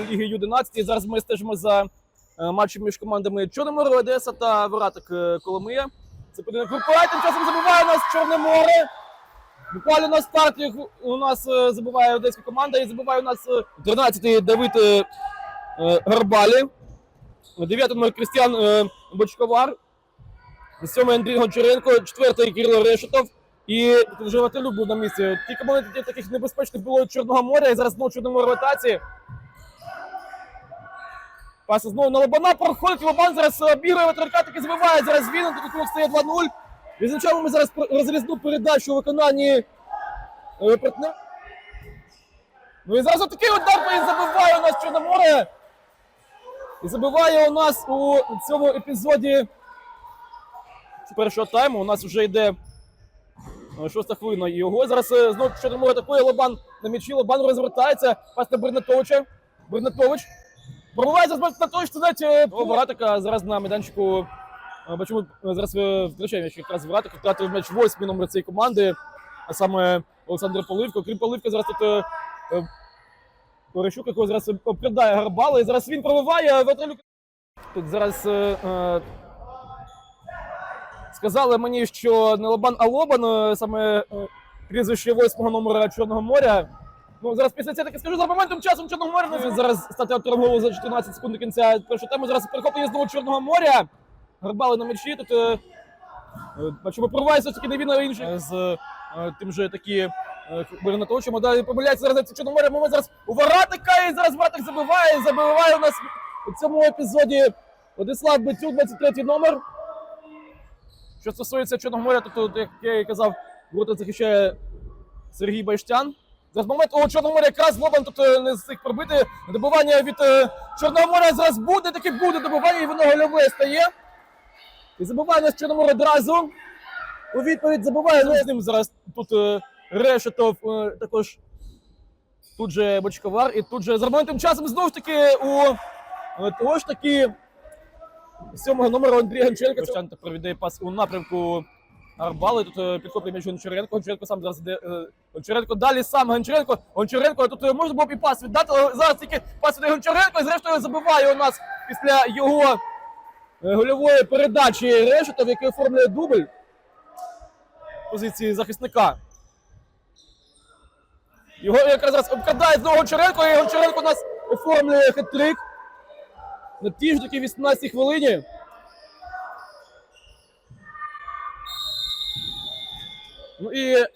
Ліги Ю-11. І зараз ми стежимо за е, матчем між командами Чорноморе Одеса та Варатик е, Коломия. Це поєдинок Курпай, тим часом забиває нас Чорне море. Буквально на старті у нас е, забиває одеська команда і забиває у нас е, 13-й Давид Гарбалі. 9 номер Крістіан Бочковар. Сьомий Андрій Гончаренко, четвертий Кирило Решетов. І вже Ватилюк був на місці. Ті команди таких небезпечних було Чорного моря, і зараз знову Чорному ротації. Паса знову на Лобана проходить. Лобан зараз е, бігає Ватренка, таки забиває. Зараз він, тут крок стає 2-0. Відзначаємо ми зараз розрізну передачу у виконанні е. Ну і зараз отакий удар він забиває у нас Чорноморе. І забиває у нас у цьому епізоді першого тайму. У нас вже йде е, шоста хвилина. І його зараз знову Чорноморе атакує Лобан на м'ячі. Лобан розвертається. Пас на Бернатовича. Бернатович. Пробиває зараз Бернатович, це навіть е, до Варатика. Зараз на майданчику. е, Бачимо, е, зараз втрачає м'яч якраз Варатик. Втратив м'яч восьмий номер цієї команди. А саме Олександр Поливко. Крім Поливка, зараз тут е, якого зараз обкрадає Гарбала. І зараз він пробиває Ватрилюк. Тут зараз е, сказали мені, що не Лобан, а Лобан, саме прізвище восьмого номера Чорного моря. Ну, зараз після цього таки скажу за моментом часом Чорного моря. Ну, зараз стати автором за 14 секунд до кінця першої теми. Зараз перехоплення знову Чорного моря. Гарбали на м'ячі. Тут е, е, бачимо, проривається все-таки не він, а інший. З е, тим же такі Бернатовичем. Далі помиляється зараз це Чорноморя. Момент зараз у Варатика. І зараз Варатик забиває. Забиває у нас у цьому епізоді Владислав Бецюк, 23 номер. Що стосується Чорного моря, то як я і казав, ворота захищає Сергій Байштян. Зараз момент у Чорного моря якраз Лобан тут е, не встиг пробити. Добивання від е, Чорного моря зараз буде, таки буде добивання, і воно гольове стає. І забиває нас Чорного моря одразу. У відповідь забиває ну, з ним зараз тут е, Решетов, також тут же Бочковар, і тут же за моментом часом знову ж таки у того ж таки сьомого номера Андрія Гончаренка. Гончаренко провідає пас у напрямку Арбали. Тут е, підхоплює м'яч Гончаренко. Гончаренко сам зараз іде. е, Гончаренко далі сам Гончаренко. Гончаренко тут е, можна було б і пас віддати, але зараз тільки пас від Гончаренко і зрештою забиває у нас після його гольової передачі Решетов, який оформлює дубль позиції захисника. Його якраз зараз обкрадає знову Гончаренко, і Гончаренко у нас оформлює хет-трик на тій ж таки 18 хвилині. Ну і